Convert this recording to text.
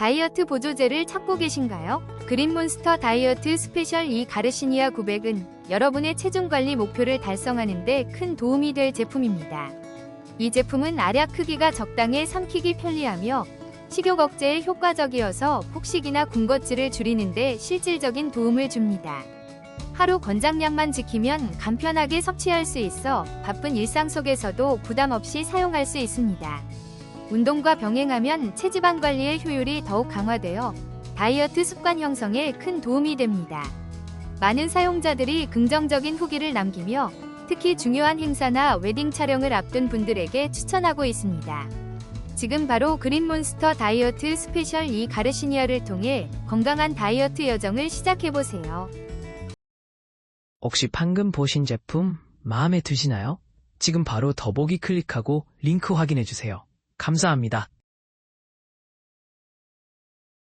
다이어트 보조제를 찾고 계신가요? 그린몬스터 다이어트 스페셜 이 가르시니아 900은 여러분의 체중 관리 목표를 달성하는 데 큰 도움이 될 제품입니다. 이 제품은 알약 크기가 적당해 삼키기 편리하며 식욕 억제에 효과적이어서 폭식이나 군것질을 줄이는 데 실질적인 도움을 줍니다. 하루 권장량만 지키면 간편하게 섭취할 수 있어 바쁜 일상 속에서도 부담 없이 사용할 수 있습니다. 운동과 병행하면 체지방 관리의 효율이 더욱 강화되어 다이어트 습관 형성에 큰 도움이 됩니다. 많은 사용자들이 긍정적인 후기를 남기며 특히 중요한 행사나 웨딩 촬영을 앞둔 분들에게 추천하고 있습니다. 지금 바로 그린몬스터 다이어트 스페셜 이 가르시니아를 통해 건강한 다이어트 여정을 시작해보세요. 혹시 방금 보신 제품 마음에 드시나요? 지금 바로 더보기 클릭하고 링크 확인해 주세요. 감사합니다.